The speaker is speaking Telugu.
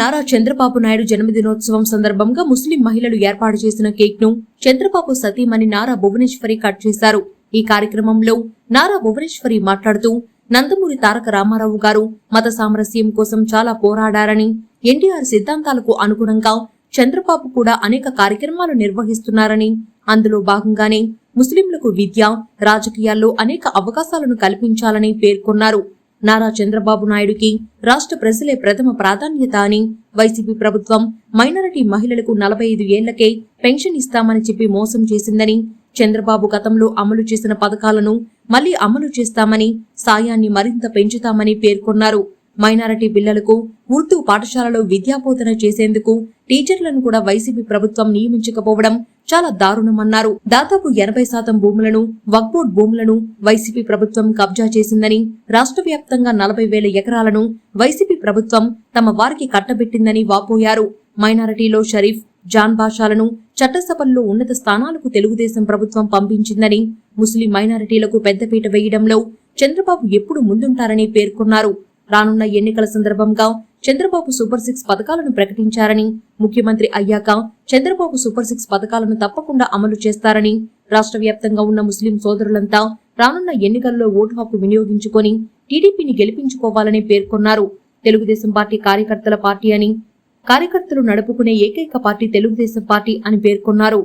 నారా చంద్రబాబు నాయుడు జన్మదినోత్సవం సందర్భంగా ముస్లిం మహిళలు ఏర్పాటు చేసిన కేక్ను చంద్రబాబు సతీమణి నారా భువనేశ్వరి కట్ చేశారు. ఈ కార్యక్రమంలో నారా భువనేశ్వరి మాట్లాడుతూ నందమూరి తారక రామారావు గారు మత సామరస్యం కోసం చాలా పోరాడారని ఎన్టీఆర్ సిద్ధాంతాలకు అనుగుణంగా చంద్రబాబు కూడా అనేక కార్యక్రమాలు నిర్వహిస్తున్నారని అందులో భాగంగానే ముస్లింలకు విద్య రాజకీయాల్లో అనేక అవకాశాలను కల్పించాలని పేర్కొన్నారు. నారా చంద్రబాబు నాయుడుకి రాష్ట్ర ప్రజలే ప్రథమ ప్రాధాన్యత అని వైసీపీ ప్రభుత్వం మైనారిటీ మహిళలకు నలభై ఐదు ఏళ్ళకే పెన్షన్ ఇస్తామని చెప్పి మోసం చేసిందని చంద్రబాబు గతంలో అమలు చేసిన పథకాలను మళ్ళీ అమలు చేస్తామని సాయాన్ని మరింత పెంచుతామని పేర్కొన్నారు. మైనారిటీ పిల్లలకు ఉర్దూ పాఠశాలలో విద్యాబోధన చేసేందుకు టీచర్లను కూడా వైసీపీ ప్రభుత్వం నియమించకపోవడం చాలా దారుణమన్నారు. దాదాపు ఎనభై శాతం భూములను వక్బోర్డ్ భూములను వైసీపీ ప్రభుత్వం కబ్జా చేసిందని రాష్ట్ర వ్యాప్తంగా నలభై వేల ఎకరాలను వైసీపీ ప్రభుత్వం తమ వారికి కట్టబెట్టిందని వాపోయారు. మైనారిటీలో షరీఫ్ జాన్ బాషాలను చట్టసభల్లో ఉన్నత స్థానాలకు తెలుగుదేశం ప్రభుత్వం పంపించిందని ముస్లిం మైనారిటీలకు పెద్దపీట వేయడంలో చంద్రబాబు ఎప్పుడు ముందుంటారని పేర్కొన్నారు. రానున్న ఎన్నికల సందర్భంగా చంద్రబాబు సూపర్ సిక్స్ పథకాలను ప్రకటించారని ముఖ్యమంత్రి అయ్యాక చంద్రబాబు సూపర్ సిక్స్ పథకాలను తప్పకుండా అమలు చేస్తారని రాష్ట్ర వ్యాప్తంగా ఉన్న ముస్లిం సోదరులంతా రానున్న ఎన్నికల్లో ఓటు హక్కు వినియోగించుకొని టీడీపీని గెలిపించుకోవాలని పేర్కొన్నారు. తెలుగుదేశం పార్టీ కార్యకర్తల పార్టీ అని కార్యకర్తలు నడుపుకునే ఏకైక పార్టీ తెలుగుదేశం పార్టీ అని పేర్కొన్నారు.